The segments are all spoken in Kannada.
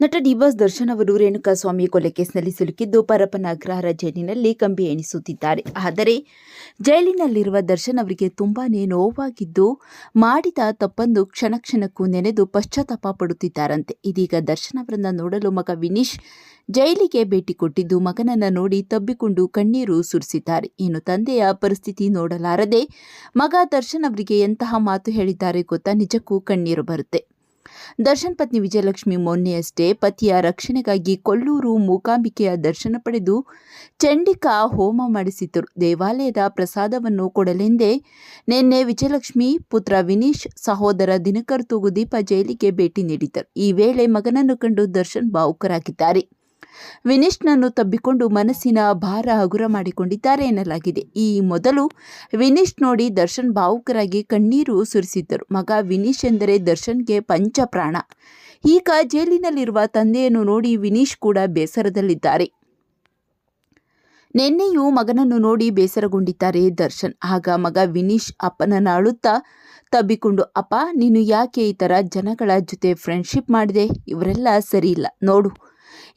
ನಟ ಡಿವಾಸ್ ದರ್ಶನ್ ಅವರು ರೇಣುಕಾಸ್ವಾಮಿ ಕೊಲೆ ಕೇಸ್ನಲ್ಲಿ ಸಿಲುಕಿದ್ದು ಪರಪ್ಪನ ಅಗ್ರಹಾರ ಜೈಲಿನಲ್ಲಿ ಕಂಬಿ ಎಣಿಸುತ್ತಿದ್ದಾರೆ. ಆದರೆ ಜೈಲಿನಲ್ಲಿರುವ ದರ್ಶನ್ ಅವರಿಗೆ ತುಂಬಾನೇ ನೋವಾಗಿದ್ದು, ಮಾಡಿದ ತಪ್ಪಂದು ಕ್ಷಣ ಕ್ಷಣಕ್ಕೂ ನೆನೆದು ಪಶ್ಚಾತ್ತಾಪ ಪಡುತ್ತಿದ್ದಾರಂತೆ. ಇದೀಗ ದರ್ಶನ್ ಅವರನ್ನ ನೋಡಲು ಮಗ ವಿನೀಶ್ ಜೈಲಿಗೆ ಭೇಟಿ ಕೊಟ್ಟಿದ್ದು, ಮಗನನ್ನ ನೋಡಿ ತಬ್ಬಿಕೊಂಡು ಕಣ್ಣೀರು ಸುರಿಸಿದ್ದಾರೆ. ಇನ್ನು ತಂದೆಯ ಪರಿಸ್ಥಿತಿ ನೋಡಲಾರದೆ ಮಗ ದರ್ಶನ್ ಅವರಿಗೆ ಎಂತಹ ಮಾತು ಹೇಳಿದ್ದಾರೆ ಗೊತ್ತಾ? ನಿಜಕ್ಕೂ ಕಣ್ಣೀರು ಬರುತ್ತೆ. ದರ್ಶನ್ ಪತ್ನಿ ವಿಜಯಲಕ್ಷ್ಮಿ ಮೊನ್ನೆಯಷ್ಟೇ ಪತಿಯ ರಕ್ಷಣೆಗಾಗಿ ಕೊಲ್ಲೂರು ಮೂಕಾಂಬಿಕೆಯ ದರ್ಶನ ಪಡೆದು ಚಂಡಿಕಾ ಹೋಮ ಮಾಡಿಸಿದ್ದರು ದೇವಾಲಯದ ಪ್ರಸಾದವನ್ನು ಕೊಡಲೆಂದೇ ನಿನ್ನೆ ವಿಜಯಲಕ್ಷ್ಮಿ ಪುತ್ರ ವಿನೀಶ್ ಸಹೋದರ ದಿನಕರ್ ತೂಗುದೀಪ ಜೈಲಿಗೆ ಭೇಟಿ ನೀಡಿದ್ದರು. ಈ ವೇಳೆ ಮಗನನ್ನು ಕಂಡು ದರ್ಶನ್ ಭಾವುಕರಾಗಿದ್ದಾರೆ. ವಿನೀಶ್ನನ್ನು ತಬ್ಬಿಕೊಂಡು ಮನಸ್ಸಿನ ಭಾರ ಹಗುರ ಮಾಡಿಕೊಂಡಿದ್ದಾರೆ ಎನ್ನಲಾಗಿದೆ. ಈ ಮೊದಲು ವಿನೀಶ್ ನೋಡಿ ದರ್ಶನ್ ಭಾವುಕರಾಗಿ ಕಣ್ಣೀರು ಸುರಿಸಿದ್ದರು. ಮಗ ವಿನೀಶ್ ಎಂದರೆ ದರ್ಶನ್ಗೆ ಪಂಚಪ್ರಾಣ. ಈಗ ಜೈಲಿನಲ್ಲಿರುವ ತಂದೆಯನ್ನು ನೋಡಿ ವಿನೀಶ್ ಕೂಡ ಬೇಸರದಲ್ಲಿದ್ದಾರೆ. ನಿನ್ನೆಯೂ ಮಗನನ್ನು ನೋಡಿ ಬೇಸರಗೊಂಡಿದ್ದಾರೆ ದರ್ಶನ್. ಆಗ ಮಗ ವಿನೀಶ್ ಅಪ್ಪನನ್ನು ಅಳುತ್ತಾ ತಬ್ಬಿಕೊಂಡು, ಅಪ್ಪ, ನೀನು ಯಾಕೆ ಈ ಥರ ಜನಗಳ ಜೊತೆ ಫ್ರೆಂಡ್ಶಿಪ್ ಮಾಡಿದೆ? ಇವರೆಲ್ಲ ಸರಿಯಿಲ್ಲ ನೋಡು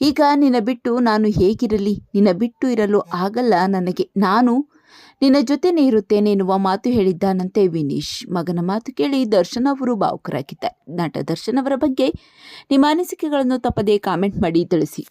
ಈಗ ನಿನ್ನ ಬಿಟ್ಟು ನಾನು ಹೇಗಿರಲಿ? ನಿನ್ನ ಬಿಟ್ಟು ಇರಲು ಆಗಲ್ಲ ನನಗೆ. ನಾನು ನಿನ್ನ ಜೊತೆನೇ ಇರುತ್ತೇನೆ ಎನ್ನುವ ಮಾತು ಹೇಳಿದ್ದಾನಂತೆ ವಿನೀಶ್. ಮಗನ ಮಾತು ಕೇಳಿ ದರ್ಶನ್ ಅವರು ಭಾವುಕರಾಗಿದ್ದಾರೆ. ನಟ ದರ್ಶನ್ ಅವರ ಬಗ್ಗೆ ನಿಮ್ಮ ಅನಿಸಿಕೆಗಳನ್ನು ತಪ್ಪದೇ ಕಾಮೆಂಟ್ ಮಾಡಿ ತಿಳಿಸಿ.